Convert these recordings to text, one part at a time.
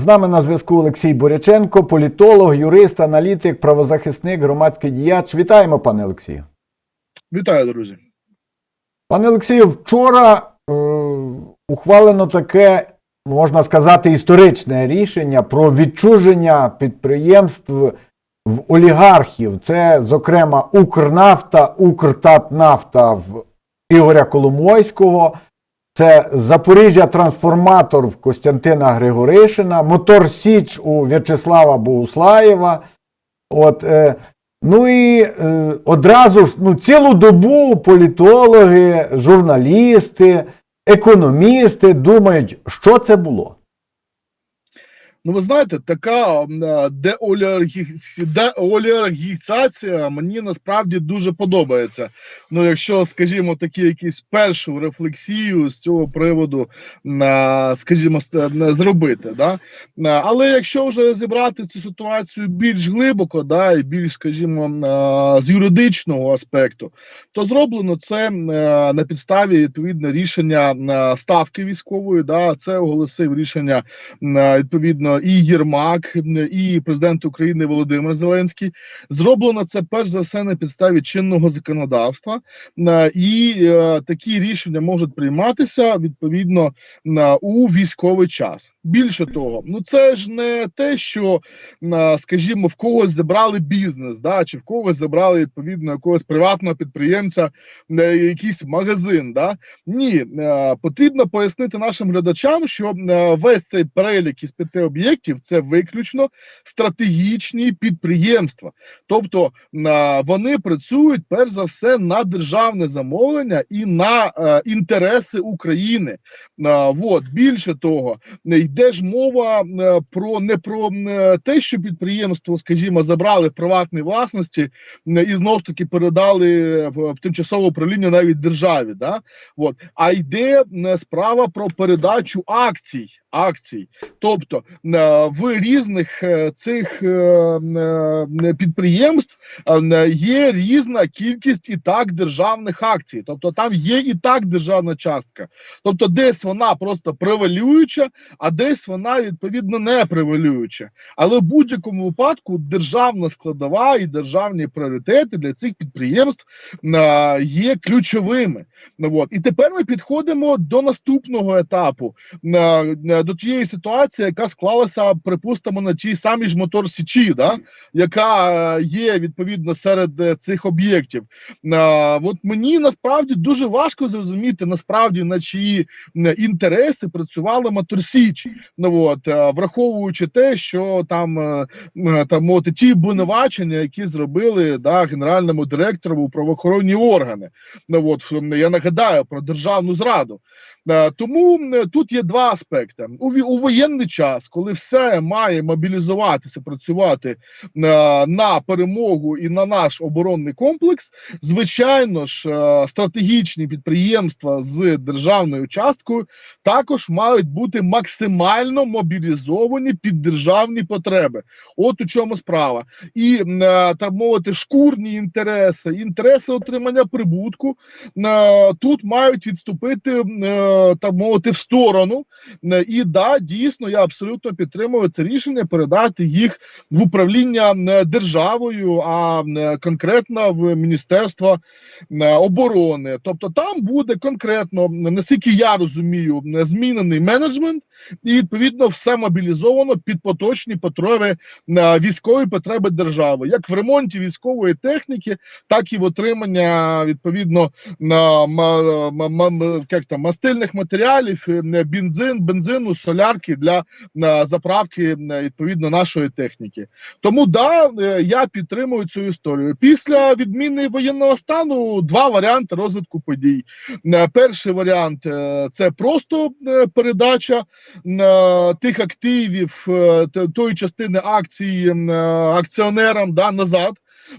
З нами на зв'язку Олексій Боряченко, політолог, юрист, аналітик, правозахисник, громадський діяч. Вітаємо, пане Олексію. Вітаю, друзі. Пане Олексію, вчора е, ухвалено таке, можна сказати, історичне рішення про відчуження підприємств в олігархів. Це, зокрема, Укрнафта, Укртатнафта в Ігоря Коломойського. Це Запоріжжя трансформатор в Костянтина Григоришина, Мотор Січ у В'ячеслава Богуслаєва. От, е, ну і е, одразу ж ну, цілу добу політологи, журналісти, економісти думають, що це було. Ну, ви знаєте, така е, деолігархізація мені насправді дуже подобається. Ну, якщо, скажімо, такі якісь першу рефлексію з цього приводу, м, скажімо, зробити. Да? Але якщо вже розібрати цю ситуацію більш глибоко, да, і більш, скажімо, е, з юридичного аспекту, то зроблено це е, на підставі відповідно рішення ставки військової. Да, це оголосив рішення е, відповідно і Єрмак, і президент України Володимир Зеленський. Зроблено це перш за все на підставі чинного законодавства, і е, такі рішення можуть прийматися відповідно у військовий час. Більше того, ну це ж не те, що скажімо, в когось забрали бізнес, да, чи в когось забрали відповідно якогось приватного підприємця, е, якийсь магазин. Да? Ні, е, потрібно пояснити нашим глядачам, що е, весь цей перелік із п'яти об'єктів це виключно стратегічні підприємства. Тобто е, вони працюють перш за все на державне замовлення і на е, інтереси України. Е, Вот більше того, йде ж мова про не про те, що підприємство, скажімо, забрали в приватній власності і знову ж таки передали в, тимчасове управління навіть державі. Да? Вот. А йде справа про передачу акцій. акцій. Тобто в різних е, цих е, е, підприємств е, є різна кількість і так державних акцій. Тобто там є і так державна частка. Тобто, десь вона просто превалююча, а десь вона відповідно не превалююча. Але в будь-якому випадку державна складова і державні пріоритети для цих підприємств е, є ключовими. Ну. І тепер ми підходимо до наступного етапу, е, е, до тієї ситуації, яка склалася, припустимо, на тій самій ж мотор Січі, да? яка е, є відповідно серед е, цих об'єктів. Е, От мені насправді дуже важко зрозуміти, насправді на чиї інтереси працювала Моторсіч. Ну от враховуючи те, що там там от ті обвинувачення, які зробили да, генеральному директору у правоохоронні органи. Ну от я нагадаю про державну зраду. Тому тут є два аспекти у воєнний час, коли все має мобілізуватися, працювати е, на перемогу і на наш оборонний комплекс. Звичайно ж, е, стратегічні підприємства з державною часткою також мають бути максимально мобілізовані під державні потреби. От у чому справа. І е, так мовити, шкурні інтереси, інтереси отримання прибутку тут мають відступити так мовити в сторону. І да, дійсно, я абсолютно підтримую це рішення передати їх в управління е, державою, а е, конкретно в Міністерство е, оборони. Тобто там буде конкретно, наскільки я розумію, змінений менеджмент, і відповідно все мобілізовано під поточні потреби військової потреби держави, як в ремонті військової техніки, так і в отримання відповідно як там, мастильних матеріалів, бензин, бензину, солярки для заправки відповідно нашої техніки. Тому да, е, я підтримую цю історію. Після відміни воєнного стану два варіанти розвитку подій. Перший варіант е, це просто е, передача тих активів, тої частини акцій акціонерам да, назад.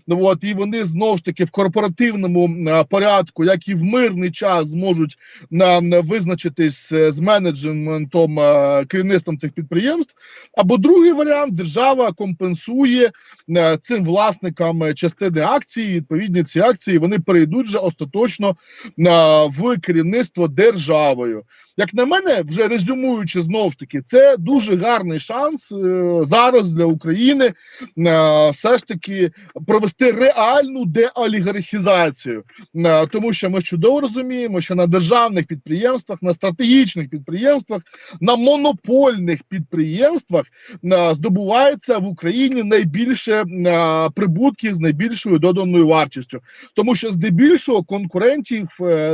Ну, от, і вони знову ж таки в корпоративному е, порядку, як і в мирний час, зможуть на, визначитись е, з менеджментом е, керівництвом цих підприємств. Або другий варіант: держава компенсує е, цим власникам е, частини акції. Відповідні ці акції вони перейдуть вже остаточно е, в керівництво державою. Як на мене, вже резюмуючи знов ж таки, це дуже гарний шанс е, зараз для України е, все ж таки провести реальну деолігархізацію. Е, тому що ми чудово розуміємо, що на державних підприємствах, на стратегічних підприємствах, на монопольних підприємствах здобувається в Україні найбільше прибутків з найбільшою доданою вартістю, тому що здебільшого конкурентів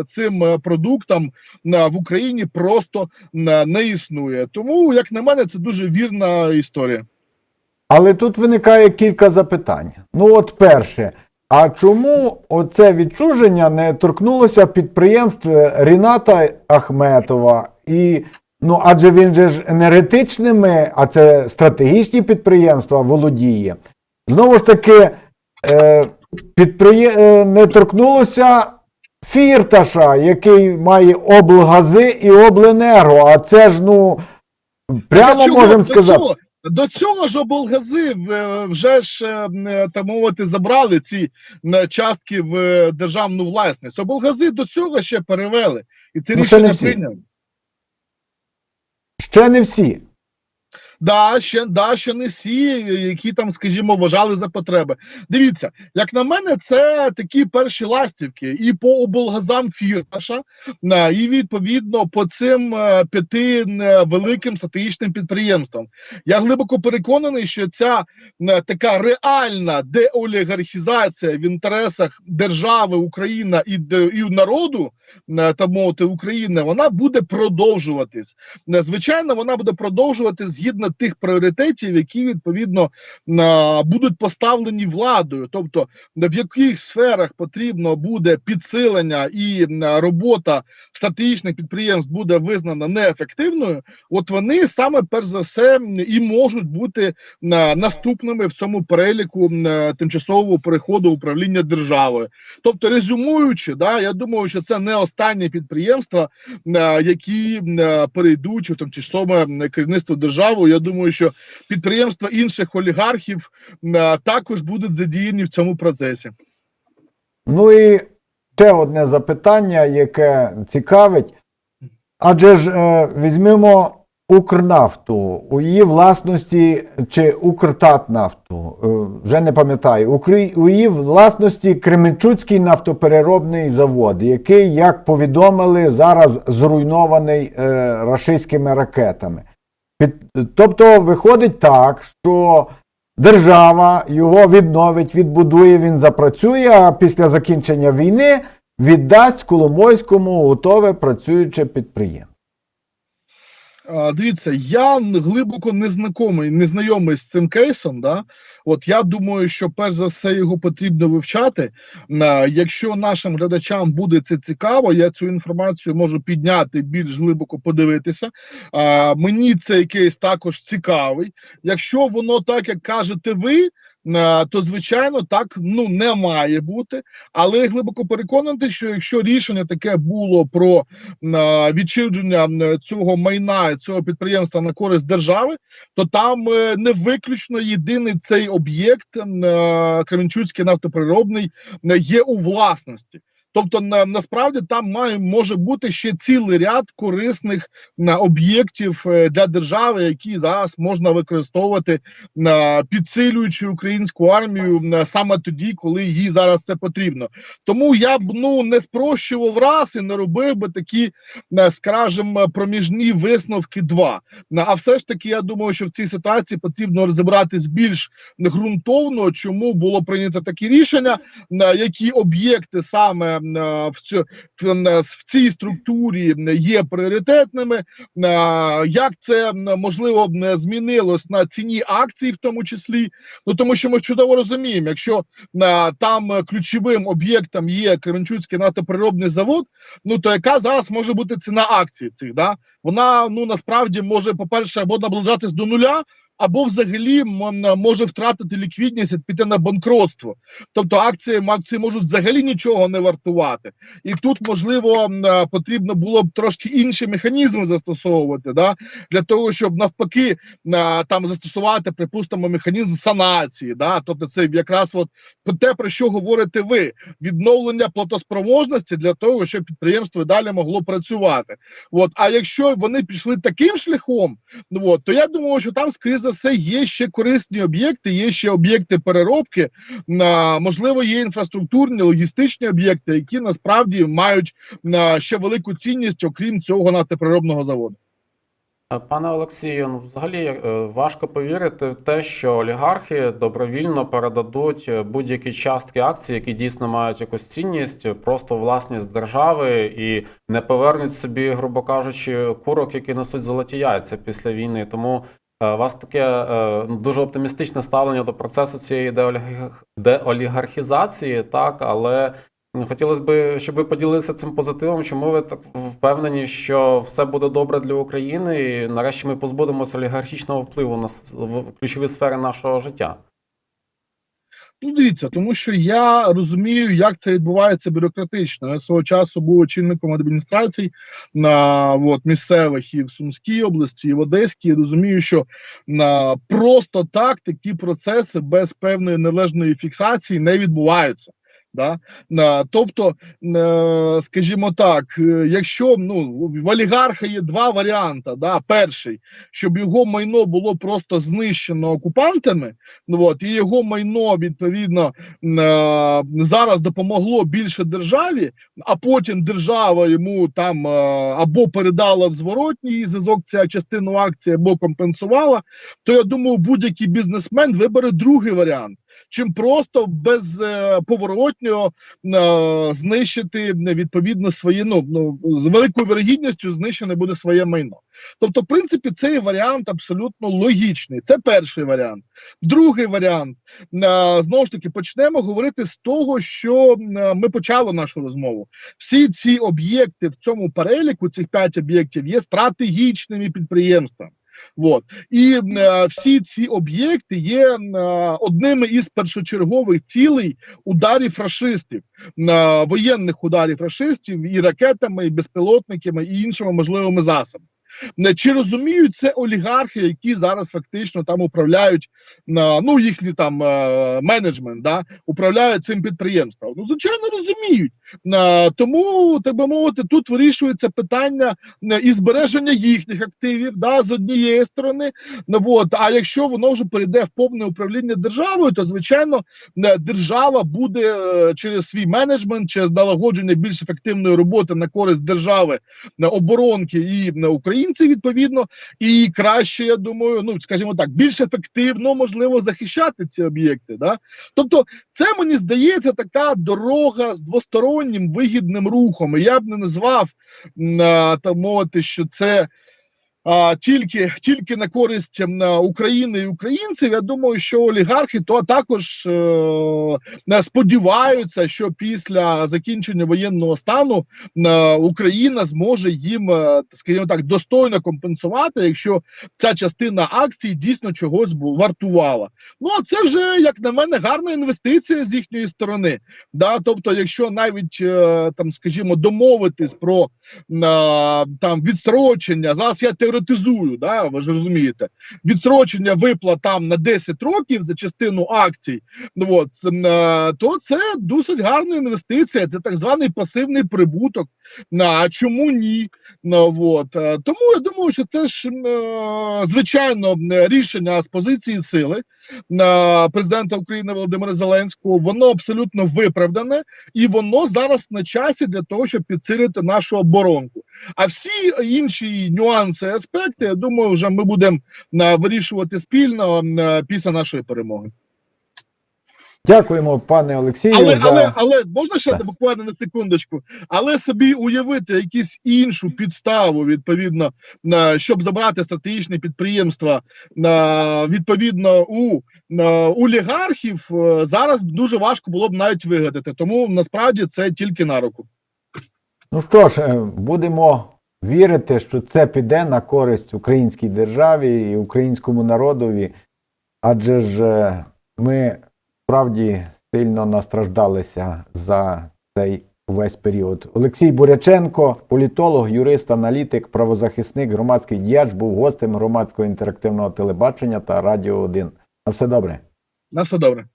цим продуктам в Україні просто е, не існує. Тому, як на мене, це дуже вірна історія. Але тут виникає кілька запитань. Ну, от перше, а чому оце відчуження не торкнулося підприємств Ріната Ахметова? І, ну, адже він же ж енергетичними, а це стратегічні підприємства володіє. Знову ж таки, е, підприє... е, не торкнулося Фірташа, який має облгази і обленерго. А це ж, ну, прямо можемо сказати. До цього ж облгази вже ж е, е, так мовити забрали ці е, частки в е, державну власність. Облгази до цього ще перевели, і це Ну, рішення всі. прийняли. Ще не всі. Да, ще, да, ще не всі, які там, скажімо, вважали за потреби. Дивіться, як на мене, це такі перші ластівки і по облгазам Фірташа, е, і відповідно по цим е, п'яти е, великим стратегічним підприємствам. Я глибоко переконаний, що ця така реальна деолігархізація в інтересах держави Україна і, і народу та мовити України, вона буде продовжуватись. Звичайно, вона буде продовжувати згідно тих пріоритетів, які відповідно будуть поставлені владою. Тобто, в яких сферах потрібно буде підсилення і е, робота стратегічних підприємств буде визнана неефективною. От вони саме перш за все і можуть бути е, наступними в цьому переліку е, тимчасового переходу управління державою. Тобто, резюмуючи, да, я думаю, що це не останні підприємства, які перейдуть у тимчасове керівництво держави. Я думаю, що підприємства інших олігархів також будуть задіяні в цьому процесі. Ну і ще одне запитання, яке цікавить. Адже ж е, візьмемо Укрнафту у її власності чи Укртатнафту, е, вже не пам'ятаю, у її власності Кременчуцький нафтопереробний завод, який, як повідомили, зараз зруйнований е, рашистськими ракетами. Під, тобто виходить так, що держава його відновить, відбудує, він запрацює, а після закінчення війни віддасть Коломойському готове працююче підприємство. Дивіться, я глибоко не знайомий, не знайомий з цим кейсом. Да? От я думаю, що перш за все його потрібно вивчати. Якщо нашим глядачам буде це цікаво, я цю інформацію можу підняти більш глибоко подивитися. Мені цей кейс також цікавий. Якщо воно так, як кажете ви. А, То звичайно так ну не має бути, але глибоко переконаний, що якщо рішення таке було про відчудження цього майна цього підприємства на користь держави, то там е, не виключно єдиний цей об'єкт е, Кременчуцький нафтопереробний е, є у власності. Тобто на, насправді там має може бути ще цілий ряд корисних об'єктів е, для держави, які зараз можна використовувати на підсилюючи українську армію на саме тоді, коли їй зараз це потрібно. Тому я б ну не спрощував раз і не робив би такі скажімо, проміжні висновки два. На- А все ж таки, я думаю, що в цій ситуації потрібно розібратись більш ґрунтовно, чому було прийнято такі рішення, на які об'єкти саме в цю в, цій структурі є пріоритетними. е, Як це можливо м, змінилось на ціні акцій, в тому числі, ну тому що ми чудово розуміємо, якщо е, там е, ключовим об'єктом є Кременчуцький нафтопереробний завод, ну то яка зараз може бути ціна акцій цих? Да? Вона ну насправді може, по-перше, або наближатись до нуля, або взагалі може втратити ліквідність і піти на банкротство. Тобто акції акції можуть взагалі нічого не вартувати. І тут, можливо, е, потрібно було б трошки інші механізми застосовувати, да? для того, щоб навпаки е, там застосувати, припустимо, механізм санації. Да? Тобто, це якраз от те, про що говорите ви: відновлення платоспроможності для того, щоб підприємство далі могло працювати. От, а якщо вони пішли таким шляхом, ну от, то я думаю, що там, скоріше за все, є ще корисні об'єкти, є ще об'єкти переробки. Можливо, є інфраструктурні логістичні об'єкти, які насправді мають ще велику цінність, окрім цього нафтопереробного заводу. Пане Олексію, ну взагалі е, важко повірити в те, що олігархи добровільно передадуть е, будь-які частки акцій, які дійсно мають якусь цінність, просто власність держави і не повернуть собі, грубо кажучи, курок, які несуть золоті яйця після війни. Тому у вас таке е, ну, дуже оптимістичне ставлення до процесу цієї деолігарх- деолігархізації, так, але Хотілося б, щоб ви поділилися цим позитивом. Чому ви так впевнені, що все буде добре для України, і нарешті ми позбудемося олігархічного впливу на ключові сфери нашого життя? Ну, дивіться, тому що я розумію, як це відбувається бюрократично. Я свого часу був очільником адміністрацій на от, місцевих і в Сумській області, і в Одеській. І розумію, що на просто так такі процеси без певної належної фіксації не відбуваються. Да? Тобто, е, скажімо так, е, якщо ну, в олігарха є два варіанти. Да? Перший, щоб його майно було просто знищено окупантами, ну, от, і його майно відповідно е, зараз допомогло більше державі, а потім держава йому там е, або передала зворотній зв'язок ця частину акції, або компенсувала. То я думаю, будь-який бізнесмен вибере другий варіант, чим просто безповоротньо е, знищити відповідно своє ну, ну з великою вірогідністю знищене буде своє майно. Тобто, в принципі, цей варіант абсолютно логічний. Це перший варіант. Другий варіант е, знову ж таки почнемо говорити з того, що е, ми почали нашу розмову. Всі ці об'єкти в цьому переліку, цих п'ять об'єктів, є стратегічними підприємствами. От. І е, всі ці об'єкти є е, одними із першочергових цілей ударів фашистів, е, воєнних ударів фашистів і ракетами, і безпілотниками, і іншими можливими засобами. Е, Чи розуміють це олігархи, які зараз фактично там управляють ну їхній там е, менеджмент, да управляють цим підприємством? Ну звичайно розуміють. Е, тому так би мовити, тут вирішується питання е, і збереження їхніх активів, да, з однієї сторони. Ну, от, а якщо воно вже перейде в повне управління державою, то звичайно держава буде через свій менеджмент, через налагодження більш ефективної роботи на користь держави оборонки і на українців відповідно, і краще, я думаю, ну скажімо так, більш ефективно можливо захищати ці об'єкти. Да? Тобто, це мені здається така дорога з двостороннім вигідним рухом. І я б не назвав так мовити, що це. А, тільки тільки на користь України і українців. Я думаю, що олігархи то також е, е, сподіваються, що після закінчення воєнного стану е, Україна зможе їм, е, скажімо так, достойно компенсувати, якщо ця частина акцій дійсно чогось вартувала. Ну а це вже, як на мене, гарна інвестиція з їхньої сторони. Да? Тобто, якщо навіть е, там, скажімо, домовитись про е, там відстрочення, зараз я теоретизую, да, ви ж розумієте, відстрочення виплат там на 10 років за частину акцій, ну от е, то це досить гарна інвестиція. Це так званий пасивний прибуток. А чому ні? Ну, от. е, Тому я думаю, що це ж е, звичайно рішення з позиції сили президента України Володимира Зеленського. Воно абсолютно виправдане і воно зараз на часі для того, щоб підсилити нашу оборонку. А всі інші нюанси, аспекти, я думаю, вже ми будемо е, вирішувати спільно е, після нашої перемоги. Дякуємо, пане Олексію, Але, за але, але можна ще буквально на секундочку, але собі уявити якусь іншу підставу, відповідно, щоб забрати стратегічне підприємства відповідно у олігархів, е, зараз дуже важко було б навіть вигадати. Тому насправді це тільки на руку. ну що ж, будемо вірите, що це піде на користь українській державі і українському народові, адже ж е, ми справді сильно настраждалися за цей увесь період. Олексій Буряченко, політолог, юрист, аналітик, правозахисник, громадський діяч, був гостем громадського інтерактивного телебачення та Радіо 1. На все добре. На все добре.